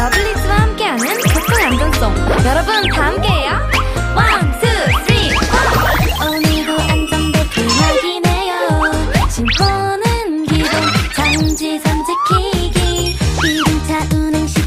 러블리즈와 함께하는 각종 안정송 여러분 다 함께해요. 원, 투, 쓰리, 포 오늘도 안전벨트 확인해요. 신호는 기본. 정지 선지키기. 기름차 운행 시